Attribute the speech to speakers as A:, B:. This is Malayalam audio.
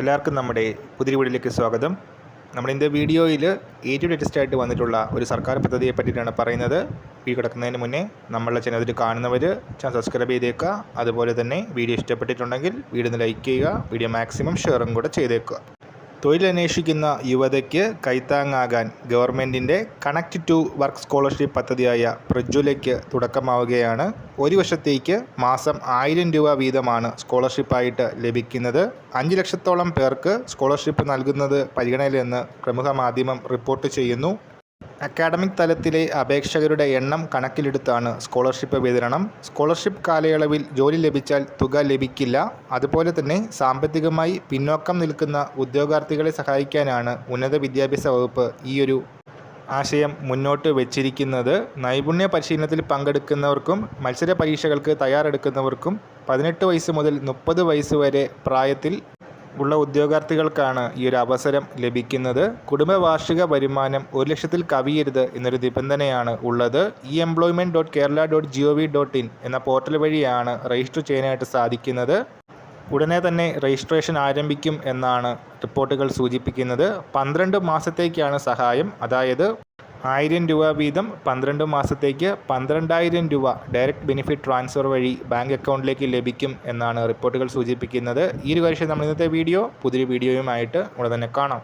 A: എല്ലാവർക്കും നമ്മുടെ പുതിയ വീഡിയോയിലേക്ക് സ്വാഗതം. നമ്മൾ ഇന്നത്തെ വീഡിയോയിൽ ഏറ്റവും ലേറ്റസ്റ്റ് ആയിട്ട് വന്നിട്ടുള്ള ഒരു സർക്കാർ പദ്ധതിയെ പറ്റിയിട്ടാണ് പറയുന്നത്. വീഡിയോ കിടക്കുന്നതിന് മുന്നേ നമ്മളുടെ ചാനൽ കാണുന്നവർ ചാനൽ സബ്സ്ക്രൈബ് ചെയ്തേക്കുക. അതുപോലെ തന്നെ വീഡിയോ ഇഷ്ടപ്പെട്ടിട്ടുണ്ടെങ്കിൽ വീഡിയോ ഒന്ന് ലൈക്ക് ചെയ്യുക. വീഡിയോ മാക്സിമം ഷെയറും കൂടെ ചെയ്തേക്കുക. തൊഴിലന്വേഷിക്കുന്ന യുവതയ്ക്ക് കൈത്താങ്ങാകാൻ ഗവൺമെന്റിന്റെ കണക്ട് ടു വർക്ക് സ്കോളർഷിപ്പ് പദ്ധതിയായ പ്രജ്വലയ്ക്ക് തുടക്കമാവുകയാണ്. ഒരു വർഷത്തേക്ക് മാസം ആയിരം രൂപ വീതമാണ് സ്കോളർഷിപ്പായിട്ട് ലഭിക്കുന്നത്. അഞ്ച് ലക്ഷത്തോളം പേർക്ക് സ്കോളർഷിപ്പ് നൽകുന്നത് പരിഗണനയിലെന്ന് പ്രമുഖ മാധ്യമം റിപ്പോർട്ട് ചെയ്യുന്നു. അക്കാഡമിക് തലത്തിലെ അപേക്ഷകരുടെ എണ്ണം കണക്കിലെടുത്താണ് സ്കോളർഷിപ്പ് വിതരണം. സ്കോളർഷിപ്പ് കാലയളവിൽ ജോലി ലഭിച്ചാൽ തുക ലഭിക്കില്ല. അതുപോലെ തന്നെ സാമ്പത്തികമായി പിന്നോക്കം നിൽക്കുന്ന ഉദ്യോഗാർത്ഥികളെ സഹായിക്കാനാണ് ഉന്നത വിദ്യാഭ്യാസ വകുപ്പ് ഈയൊരു ആശയം മുന്നോട്ട് വച്ചിരിക്കുന്നത്. നൈപുണ്യ പരിശീലനത്തിൽ പങ്കെടുക്കുന്നവർക്കും മത്സര പരീക്ഷകൾക്ക് തയ്യാറെടുക്കുന്നവർക്കും പതിനെട്ട് വയസ്സ് മുതൽ മുപ്പത് വയസ്സ് വരെ പ്രായത്തിൽ ഉള്ള ഉദ്യോഗാർത്ഥികൾക്കാണ് ഈ ഒരു അവസരം ലഭിക്കുന്നത്. കുടുംബ വാർഷിക വരുമാനം ഒരു ലക്ഷത്തിൽ കവിയരുത് എന്നൊരു നിബന്ധനയാണ് ഉള്ളത്. E employment dot Kerala dot G O V dot in എന്ന പോർട്ടൽ വഴിയാണ് രജിസ്റ്റർ ചെയ്യാനായിട്ട് സാധിക്കുന്നത്. ഉടനെ തന്നെ രജിസ്ട്രേഷൻ ആരംഭിക്കും എന്നാണ് റിപ്പോർട്ടുകൾ സൂചിപ്പിക്കുന്നത്. പന്ത്രണ്ട് മാസത്തേക്കാണ് സഹായം. അതായത് ആയിരം രൂപ വീതം പന്ത്രണ്ട് മാസത്തേക്ക് പന്ത്രണ്ടായിരം രൂപ ഡയറക്റ്റ് ബെനിഫിറ്റ് ട്രാൻസ്ഫർ വഴി ബാങ്ക് അക്കൗണ്ടിലേക്ക് ലഭിക്കും എന്നാണ് റിപ്പോർട്ടുകൾ സൂചിപ്പിക്കുന്നത്. ഈ ഒരു കാര്യം നമ്മൾ ഇന്നത്തെ വീഡിയോ പുതിയൊരു വീഡിയോയുമായിട്ട് ഉടനെ തന്നെ കാണാം.